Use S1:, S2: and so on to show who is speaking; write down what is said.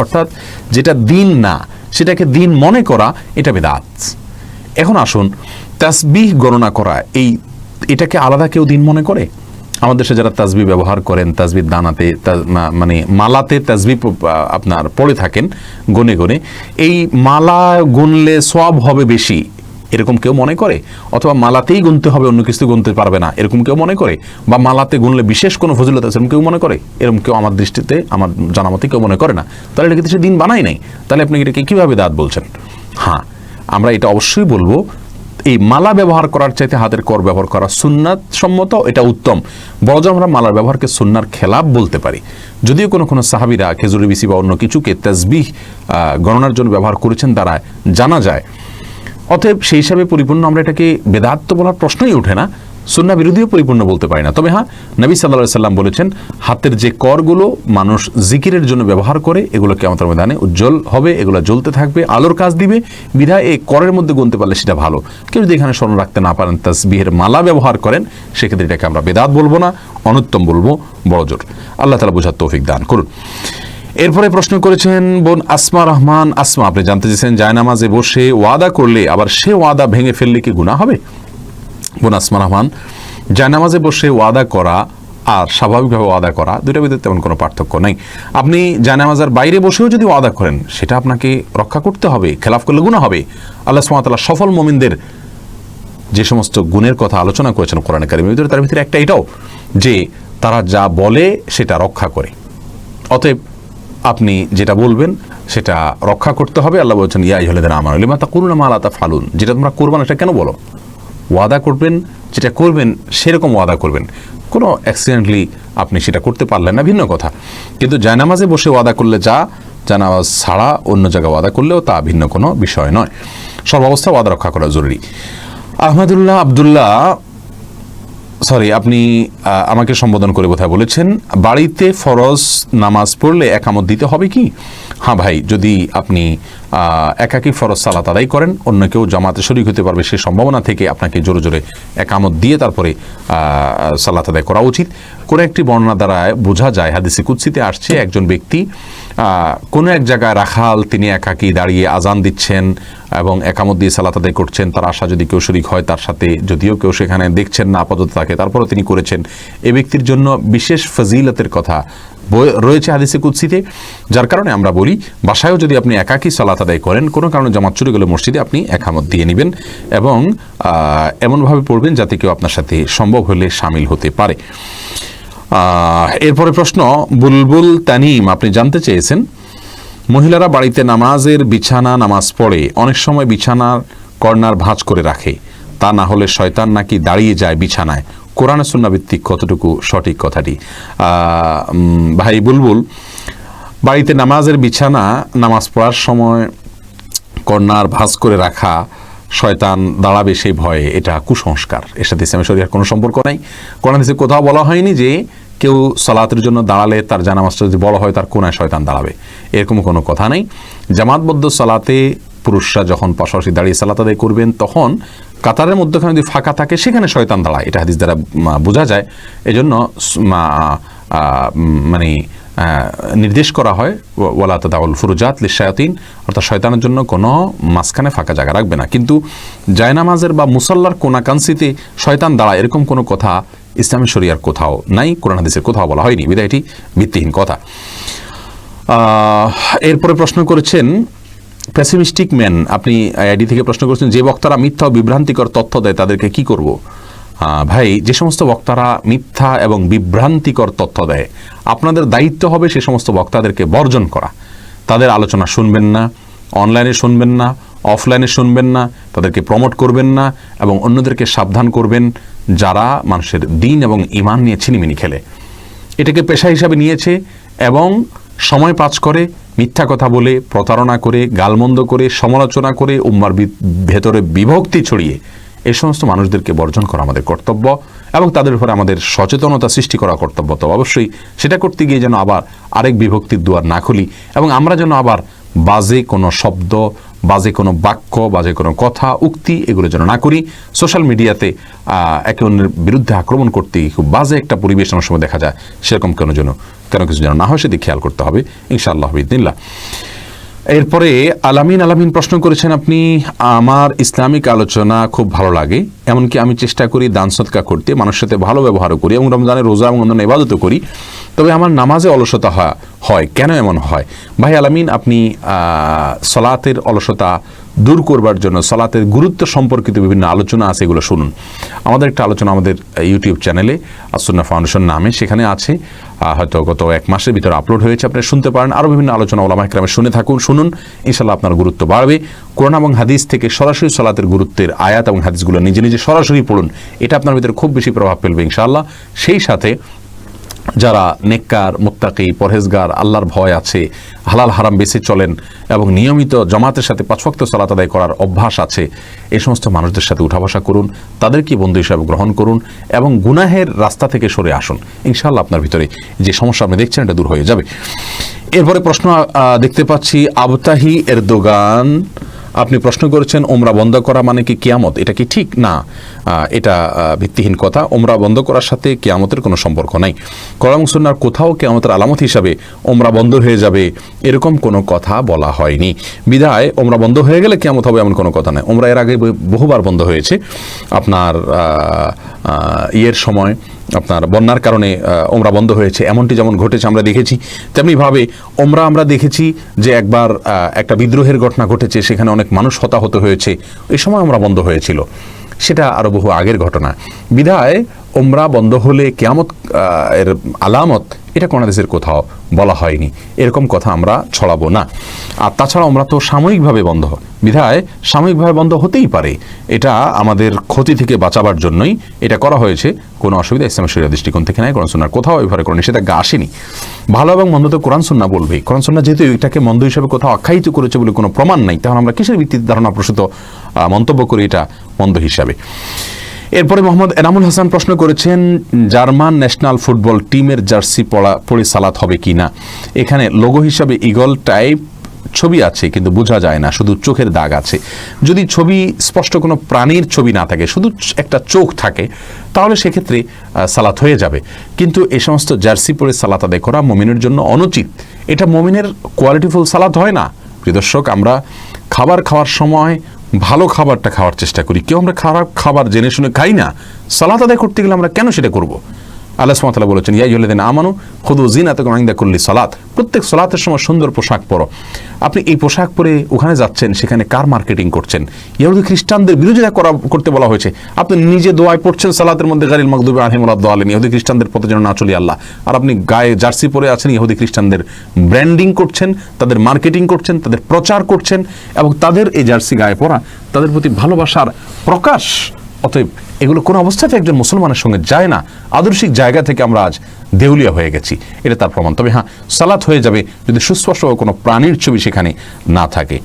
S1: অর্থাৎ যেটা দিন না, সেটাকে দিন মনে করা, এটা বেদাত। এখন আসুন, তাসবিহ গণনা করা, এই, এটাকে আলাদা কেউ দিন মনে করে? আমাদের দেশে যারা তাজবি ব্যবহার করেন তাজবির দানাতে মানে মালাতে তাজবি আপনার পড়ে থাকেন, গনে গনে, এই মালা গুনলে সব হবে বেশি। এরকম কেউ মনে করে? অথবা মালাতেই গুনতে হবে, অন্য কিছু গুনতে পারবে না, এরকম কেউ মনে করে? বা মালাতে গুনলে বিশেষ কোনো ফজিলত আছে এরকম কেউ মনে করে? এরকম কেউ আমার দৃষ্টিতে, আমার জানামতে কেউ মনে করে না। তাহলে এটা কিন্তু সে দিন বানাই নাই। তাহলে আপনি এটাকে কীভাবে দাঁত বলছেন? হ্যাঁ আমরা এটা অবশ্যই বলব, এই মালা ব্যবহার করার চাইতে হাতের কর ব্যবহার করা সুন্নাত সম্মত, এটা উত্তম। বড় আমরা মালার ব্যবহারকে সুন্নার খেলাপ বলতে পারি। যদিও কোনো কোনো সাহাবিরা খেজুরি, বিসি বা অন্য কিছুকে তাজবিহ গণনার জন্য ব্যবহার করেছেন তারা জানা যায়। অতএব সেই হিসাবে পরিপূর্ণ আমরা এটাকে বেদাত্ত বলার প্রশ্নই ওঠে না, সুন্না বিরোধীও পরিপূর্ণ বলতে পারি না। তবে হ্যাঁ নবী সাল্লাহ সাল্লাম বলেছেন, হাতের যে করগুলো মানুষ জিকিরের জন্য ব্যবহার করে এগুলোকে আমাদের ময়দানে উজ্জ্বল হবে, এগুলো জ্বলতে থাকবে, আলোর কাজ দিবে। বিধায় এই করের মধ্যে গুনতে পারলে সেটা ভালো। কেউ যদি এখানে স্মরণ রাখতে না পারেন, তাসবিহের মালা ব্যবহার করেন, সেক্ষেত্রে এটাকে আমরা বেদাত বলব না, অনুত্তম বলব, বড়জোর। আল্লাহ তালা বোঝার তৌফিক দান করুন। এরপরে প্রশ্ন করেছেন বোন আসমা রহমান। আসমা, আপনি জানতে চেয়েছেন জায়নামাজে বসে ওয়াদা করলে আবার সে ওয়াদা ভেঙে ফেললে কি গুণা হবে? বোন আসমা রহমান জায়নামাজে বসে ওয়াদা করা আর স্বাভাবিকভাবে ওয়াদা করা দুইটার ভিতরে তেমন কোনো পার্থক্য নেই। আপনি জায়নামাজার বাইরে বসেও যদি ওয়াদা করেন, সেটা আপনাকে রক্ষা করতে হবে, খেলাফ করলে গুণা হবে। আল্লাহ সুমাতাল্লাহ সফল মমিনদের যে সমস্ত গুণের কথা আলোচনা করেছেন কোরআন কারিমের ভিতরে, তার ভিতরে একটা এটাও যে তারা যা বলে সেটা রক্ষা করে। অতএব আপনি যেটা বলবেন, সেটা রক্ষা করতে হবে। আল্লাহ বলছেন ইয়াই হলে আমার লিমা তা করুন মালা তা ফালুন যেটা তোমরা করবা না, সেটা কেন বলো? ওয়াদা করবেন, যেটা করবেন, সেরকম ওয়াদা করবেন। কোনো অ্যাক্সিডেন্টলি আপনি সেটা করতে পারলেন না, ভিন্ন কথা। কিন্তু জায়নামাজে বসে ওয়াদা করলে যা জানামাজ ছাড়া অন্য জায়গায় ওয়াদা করলেও তা ভিন্ন কোনো বিষয় নয়। সর্বাবস্থা ওয়াদা রক্ষা করা জরুরি। আহমদুল্লাহ, আবদুল্লাহ সরি আপনি আমাকে সম্বোধন করে বোধহয় বলেছেন? বাড়িতে ফরজ নামাজ পড়লে একামত দিতে হবে কি? হ্যাঁ ভাই, যদি আপনি একাকী ফরজ সালাত আদায় করেন, অন্য কেউ জামাতে শরিক হতে পারবে, সে সম্ভাবনা থেকে আপনাকে জোরে জোরে একামত দিয়ে তারপরে সালাত আদায় করা উচিত। কোনো একটি বর্ণনা দ্বারা বোঝা যায়, হাদিসে কুৎসিতে আসছে, একজন ব্যক্তি কোনো এক জায়গায় রাখাল, তিনি একাকী দাঁড়িয়ে আজান দিচ্ছেন এবং একামত দিয়ে সালাত আদায় করছেন, তার আশা যদি কেউ শরিক হয় তার সাথে, যদিও কেউ সেখানে দেখছেন না, আপাতত তাকে। তারপরও তিনি করেছেন এ ব্যক্তির জন্য বিশেষ ফজিলতের কথা। রয়েছে হাদিসে কুৎসিতে যার কারণে আমরা বলি, বাসায়ও যদি আপনি একাকী সালাত আদায় করেন, কোনো কারণে জামাত চুরি গেলে মসজিদে আপনি একামত দিয়ে নেবেন এবং এমনভাবে পড়বেন যাতে কেউ আপনার সাথে সম্ভব হলে সামিল হতে পারে। এরপরে প্রশ্ন, বুলবুল তানিম, আপনি জানতে চেয়েছেন? মহিলারা বাড়িতে নামাজের বিছানা, নামাজ পড়ে, অনেক সময় বিছানার কর্নার ভাঁজ করে রাখে। তা না হলে শয়তান নাকি দাঁড়িয়ে যায় বিছানায়। কোরআন সুন্নাভিত্তিক কতটুকু সঠিক কথাটি? ভাই বুলবুল, বাড়িতে নামাজের বিছানা, নামাজ পড়ার সময় কর্নার ভাঁজ করে রাখা শয়তান দাঁড়াবে সেই ভয়ে, এটা কুসংস্কার। এর সাথে ইসলামের শরীরের কোনো সম্পর্ক নাই। কোরআন হাদিসে কোথাও বলা হয়নি যে কেউ সালাতের জন্য দাঁড়ালে তার জানামাজটা যদি বড় হয়, তার কোনায় শয়তান দাঁড়াবে। এরকম কোনো কথা নেই। জামাতবদ্ধ সালাতে পুরুষরা যখন পাশাপাশি দাঁড়িয়ে সালাত আদায় করবেন, তখন কাতারের মধ্যখানে যদি ফাঁকা থাকে, সেখানে শয়তান দাঁড়ায়। এটা হাদিস দ্বারা বোঝা যায়। এজন্য মানে নির্দেশ করা হয় ওয়ালা তাদাউল ফুরুজাত লিশায়াতিন অর্থাৎ শয়তানের জন্য কোনো মাঝখানে ফাঁকা জায়গা রাখবে না। কিন্তু জায়নামাজের বা মুসল্লার কোনাকাংশিতে শয়তান দাঁড়ায়, এরকম কোনো কথা ইসলামী শরিয়ার কোথাও নাই, কোরআন হাদিসের কোথাও বলা হয়নি। বিদায় এটি ভিত্তিহীন কথা। এরপরে প্রশ্ন করেছেন প্যাসিমিস্টিক ম্যান আপনি আইডি থেকে প্রশ্ন করেছেন, যে বক্তারা মিথ্যা বিভ্রান্তিকর তথ্য দেয়, তাদেরকে কি করব? ভাই, যে সমস্ত বক্তারা মিথ্যা এবং বিভ্রান্তিকর তথ্য দেয়, আপনাদের দায়িত্ব হবে সে সমস্ত বক্তাদেরকে বর্জন করা। তাদের আলোচনা শুনবেন না, অনলাইনে শুনবেন না, অফলাইনে শুনবেন না, তাদেরকে প্রমোট করবেন না এবং অন্যদেরকে সাবধান করবেন যারা মানুষের দিন এবং ইমান নিয়ে ছিনিমিনি খেলে। এটাকে পেশা হিসাবে নিয়েছে এবং সময় পাচ করে মিথ্যা কথা বলে, প্রতারণা করে, গালমন্দ করে, সমালোচনা করে, উম্মার ভেতরে বিভক্তি ছড়িয়ে এই সমস্ত মানুষদেরকে বর্জন করা আমাদের কর্তব্য এবং তাদের উপরে আমাদের সচেতনতা সৃষ্টি করা কর্তব্য। তো অবশ্যই সেটা করতে গিয়ে যেন আবার আরেক বিভক্তির দুয়ার না খুলি এবং আমরা যেন আবার বাজে কোনো শব্দ, বাজে কোনো বাক্য, বাজে কোনো কথা, উক্তি এগুলো যেন না করি। সোশ্যাল মিডিয়াতে একে অন্যের বিরুদ্ধে আক্রমণ করতে খুব বাজে একটা পরিবেশ অনেক সময় দেখা যায়। সেরকম কেন যেন, কেন কিছু যেন না হয়, সেদিকে খেয়াল করতে হবে। ইনশাআল্লাহ বিদিনিল্লাহ এরপরে আলামিন আলামিন প্রশ্ন করেছেন, আপনি আমার ইসলামিক আলোচনা খুব ভালো লাগে, এমনকি আমি চেষ্টা করি দান সৎকা করতে, মানুষের সাথে ভালো ব্যবহার করি এবং রমজানের রোজা এবং অন্যান্য ইবাদতও করি। তবে আমার নামাজে অলসতা হয়- কেন এমন হয়? ভাই আলামিন, আপনি সলাতের অলসতা দূর করবার জন্য, সলাতের গুরুত্ব সম্পর্কিত বিভিন্ন আলোচনা আছে, এগুলো শুনুন। আমাদের একটা আলোচনা আমাদের ইউটিউব চ্যানেলে আসুন্না ফাউন্ডেশন নামে, সেখানে আছে। হয়তো গত এক মাসের ভিতরে আপলোড হয়েছে, আপনি শুনতে পারেন। আরও বিভিন্ন আলোচনা ওলামা একরামে শুনে থাকুন, শুনুন। ইনশাল্লাহ আপনার গুরুত্ব বাড়বে। কোরআন এবং হাদিস থেকে সরাসরি সলাতের গুরুত্বের আয়াত এবং হাদিসগুলো নিজে নিজে সরাসরি পড়ুন। এটা আপনার ভিতরে খুব বেশি প্রভাব ফেলবে ইনশাআল্লাহ। সেই সাথে যারা নেককার, মুত্তাকি, পরহেজগার, আল্লাহর ভয় আছে, হালাল, হারাম বেঁচে চলেন এবং নিয়মিত জমাতের সাথে পাঁচভক্ত সালাত আদায় করার অভ্যাস আছে এই সমস্ত মানুষদের সাথে উঠা বসা করুন, তাদেরকে বন্ধু হিসাবে গ্রহণ করুন এবং গুনাহের রাস্তা থেকে সরে আসুন। ইনশাআল্লাহ আপনার ভিতরে যে সমস্যা আপনি দেখছেন এটা দূর হয়ে যাবে। এরপরে প্রশ্ন দেখতে পাচ্ছি, আবতাহি এর দোগান আপনি প্রশ্ন করেছেন ওমরা বন্ধ করা মানে কি কিয়ামত? এটা কি ঠিক? না। এটা ভিত্তিহীন কথা। ওমরা বন্ধ করার সাথে কিয়ামতের কোনো সম্পর্ক নাই। করম সুন্নার কোথাও কিয়ামতের আলামত হিসাবে ওমরা বন্ধ হয়ে যাবে, এরকম কোনো কথা বলা হয়নি। বিদায় ওমরা বন্ধ হয়ে গেলে কিয়ামত হবে এমন কোনো কথা নাই। ওমরা এর আগে বহুবার বন্ধ হয়েছে। আপনার ইয়ের সময় আপনার বন্যার কারণে ওমরা বন্ধ হয়েছে। এমনটি যেমন ঘটেছে, আমরা দেখেছি। তেমনিভাবে ওমরা আমরা দেখেছি যে একবার একটা বিদ্রোহের ঘটনা ঘটেছে, সেখানে অনেক মানুষ হতাহত হয়েছে। এই সময় আমরা বন্ধ হয়েছিল। সেটা আরও বহু আগের ঘটনা। বিধায় ওমরা বন্ধ হলে কেয়ামত এর আলামত এটা কোন দেশের কোথাও বলা হয়নি। এরকম কথা আমরা ছড়াবো না। আর তাছাড়া আমরা তো সাময়িকভাবে বন্ধ বিধায় সাময়িকভাবে বন্ধ হতেই পারে। এটা আমাদের ক্ষতি থেকে বাঁচাবার জন্যই এটা করা হয়েছে। কোনো অসুবিধা ইসলামের শরীর দৃষ্টিকোণ থেকে নাই, কোরআন সুন্নার কোথাও এভাবে কোনো নিষেধাজ্ঞা আসেনি। ভালো এবং মন্দ তো কোরআন সুন্না বলবেই। কোরআন সুন্না যেহেতু এটাকে মন্দ হিসেবে কোথাও আখ্যায়িত করেছে বলে কোনো প্রমাণ নাই, তাহলে আমরা কিসের ভিত্তিতে ধারণা প্রসূত মন্তব্য করি এটা মন্দ হিসাবে। এরপরে মোহাম্মদ এনামুল হাসান প্রশ্ন করেছেন, জার্মান ন্যাশনাল ফুটবল টিমের জার্সি পড়া পরে সালাত হবে কি না এখানে লোগো হিসাবে ইগল টাইপ ছবি আছে, কিন্তু বোঝা যায় না, শুধু চোখের দাগ আছে। যদি ছবি স্পষ্ট কোনো প্রাণীর ছবি না থাকে, শুধু একটা চোখ থাকে, তাহলে সেক্ষেত্রে সালাত হয়ে যাবে। কিন্তু এ সমস্ত জার্সি পরে সালাত আদায় করা মমিনের জন্য অনুচিত। এটা মমিনের কোয়ালিটিফুল সালাত হয় না। প্রিয় দর্শক, আমরা খাবার খাওয়ার সময় ভালো খাবারটা খাওয়ার চেষ্টা করি। কেউ আমরা খারাপ খাবার জেনে শুনে খাই না। সালাদ আদায় করতে গেলে আমরা কেন সেটা করব? আল্লাহ সুমাতালা বলেছেন ইয়াই হলে দিন আমানু খুদু জিন এত আইন্দা করলি সালাত। প্রত্যেক সালাতের সময় সুন্দর পোশাক পরো। আপনি এই পোশাক পরে ওখানে যাচ্ছেন, সেখানে কার মার্কেটিং করছেন? ইহুদি খ্রিস্টানদের বিরোধিতা করা, করতে বলা হয়েছে। আপনি নিজে দোয়ায় পড়ছেন সালাতের মধ্যে গাড়ির মকদুবে আহিমুল্লাহ দোয়ালেন ইহুদি খ্রিস্টানদের পথে যেন না চলি আল্লাহ। আর আপনি গায়ে জার্সি পরে আছেন ইহুদি খ্রিস্টানদের ব্র্যান্ডিং করছেন, তাদের মার্কেটিং করছেন, তাদের প্রচার করছেন, এবং তাদের এই জার্সি গায়ে পরা, তাদের প্রতি ভালোবাসার প্রকাশ অতএব এগুলো কোনো অবস্থাতে একজন মুসলমানের সঙ্গে যায় না। আদর্শিক জায়গা থেকে আমরা আজ দেউলিয়া হয়ে গেছি। এটা তার প্রমাণ। তবে হ্যাঁ সালাত হয়ে যাবে যদি সুস্পষ্ট কোনো প্রাণীর ছবি সেখানে না থাকে।